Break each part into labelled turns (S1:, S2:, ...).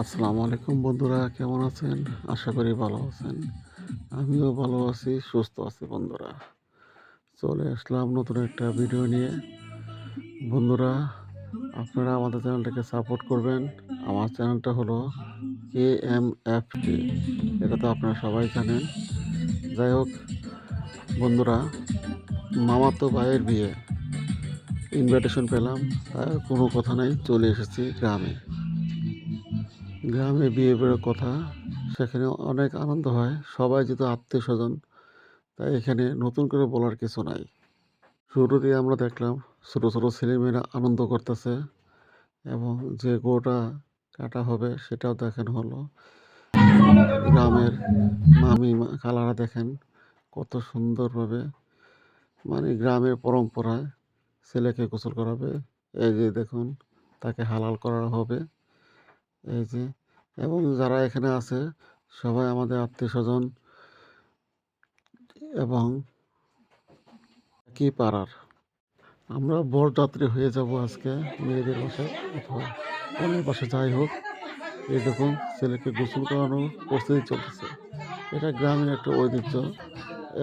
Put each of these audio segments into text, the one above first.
S1: আসসালামু আলাইকুম বন্ধুরা, কেমন আছেন? আশা করি ভালো আছেন। আমিও ভালো আছি, সুস্থ আছি বন্ধুরা। চলে আসলাম নতুন একটা ভিডিও নিয়ে। বন্ধুরা, আপনারা আমাদের চ্যানেলটাকে সাপোর্ট করবেন। আমার চ্যানেলটা হলো কে এম এফ টি এটা তো আপনারা সবাই জানেন। যাই হোক, বন্ধুরা, মামাতো ভাইয়ের বিয়ে। ইনভিটেশন পেলাম কোনো কথা নাই, চলে এসেছি গ্রামে। গ্রামে বিয়ে বেরোর কথা, সেখানে অনেক আনন্দ হয়, সবাই যেহেতু আত্মীয় স্বজন তাই এখানে নতুন করে বলার কিছু নাই। শুরুতেই আমরা দেখলাম ছোটো ছোটো ছেলেমেয়েরা আনন্দ করতেছে এবং যে গোটা কাটা হবে সেটাও দেখানো হলো। গ্রামের মামি খালারা দেখেন কত সুন্দরভাবে মানে গ্রামের পরম্পরায় ছেলেকে গোসল করাবে, এই যে দেখুন, তাকে হালাল করা হবে। এই যে, এবং যারা এখানে আছে, সবাই আমাদের আত্মীয় স্বজন এবং কি পাড়ার। আমরা বরযাত্রী হয়ে যাব আজকে মেয়েদের বাসায় অথবা অনেক বাসা যাই হোক। এই দেখুন, ছেলেকে গোসল করানোর প্রস্তুতি চলতেছে। এটা গ্রামের একটা ঐতিহ্য।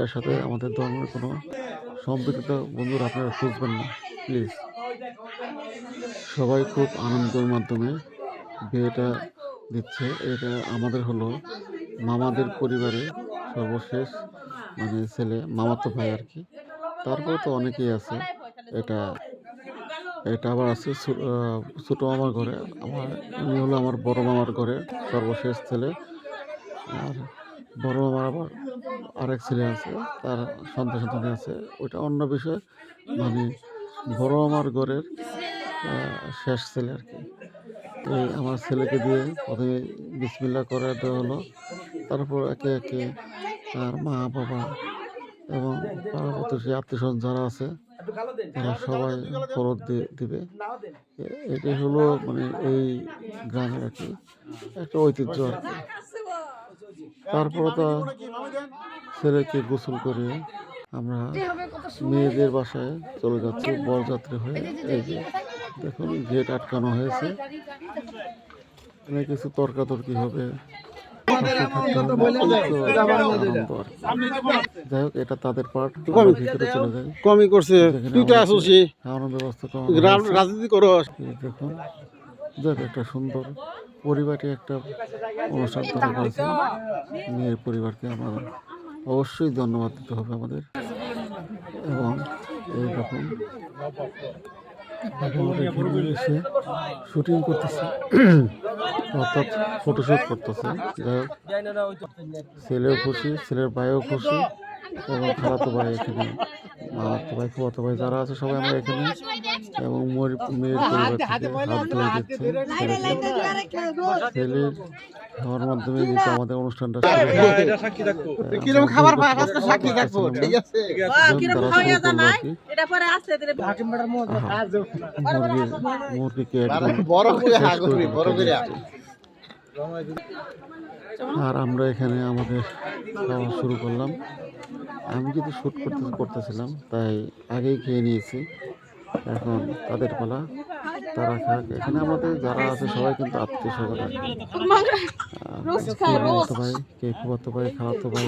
S1: এর সাথে আমাদের ধর্মের কোনো সম্পৃক্ততা বন্ধুরা আপনারা খুঁজবেন না, প্লিজ। সবাই খুব আনন্দের মাধ্যমে বিয়েটা দিচ্ছে। এটা আমাদের হলো মামাদের পরিবারে সর্বশেষ মানে ছেলে, মামাতো ভাই আর কি। তারপর তো অনেকেই আছে। এটা এটা আবার আছে ছোটো মামার ঘরে। আমার, উনি হলো আমার বড় মামার ঘরে সর্বশেষ ছেলে। আর বড় মামার আবার আরেক ছেলে আছে, তার সন্তান সন্তান আছে। ওইটা অন্য বিষয়। মানে বড় মামার ঘরের শেষ ছেলে আর কি। এই আমার ছেলেকে দিয়ে প্রথমে বিসমিল্লা করে দেওয়া হলো। তারপর একে একে তার মা, বাবা এবং পাড়া প্রতিবেশী আত্মীয় স্বজন যারা আছে, তারা সবাই ফরত দিবে। এটাই হলো মানে এই গ্রামের আর কি একটা ঐতিহ্য আর কি। তারপরে তো ছেলেকে গোসল করে আমরা মেয়েদের বাসায় চলে যাচ্ছি, বরযাত্রী হয়ে। এই যে দেখুন গেট আটকানো হয়েছে। এখানে কিছু তর্কাতর্কি হবে। যাই হোক এটা তাদের পার্ট ভিতরে চলে যায়
S2: কমই করছে।
S1: যেখানে
S2: তুই তো
S1: আমাদের খাওয়ানোর ব্যবস্থা করা
S2: গ্রাম
S1: হয়েছে।
S2: রাজনীতি করো।
S1: এই দেখুন যাক একটা সুন্দর পরিবারে একটা অনুষ্ঠান তারা করেছে মেয়ের পরিবারকে আমরা অবশ্যই ধন্যবাদ দিতে হবে আমাদের। এবং এই আমাদের এখানে এসে শুটিং করতেছে। অর্থাৎ ফটোশ্যুট করতেছে। ছেলেও খুশি, ছেলের ভাইও খুশি এবং খালাতো ভাই এখানে, মামাতো ভাই ফুয়াতো ভাই যারা আছে সবাই আমরা এখানে এবং মোর- মেয়ের। ছেলের মাধ্যমে কিন্তু আমাদের অনুষ্ঠানটা হয়। আর আমরা এখানে আমাদের খাওয়া শুরু করলাম। আমি কিন্তু শ্যুট করতে করতেছিলাম তাই আগেই খেয়ে নিয়েছি। এখন তাদের পালা তারা খাক। এখানে আমাদের যারা আছে সবাই কিন্তু আত্মীয় স্বজন। আহ, ভাই কে ভাই খালাতো ভাই।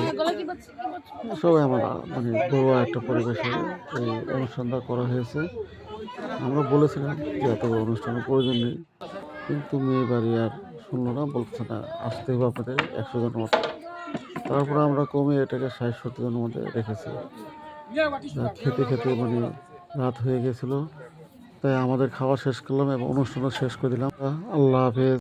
S1: সবাই আমরা মানে ঘরোয়া একটা পরিবেশে এই অনুষ্ঠানটা করা হয়েছে। আমরা বলেছিলাম যে এত অনুষ্ঠানের প্রয়োজন নেই। কিন্তু মেয়ে বাড়ি আর শুনলো না বলছে না আসতে হবে আপনাদের একশো জনের মতো। তারপরে আমরা কমে এটাকে ষাট সত্তর জনের মধ্যে রেখেছি। খেতে খেতে মানে রাত হয়ে গেছিল। তাই আমাদের খাওয়া শেষ করলাম এবং অনুষ্ঠানও শেষ করে দিলাম। আল্লাহ হাফেজ।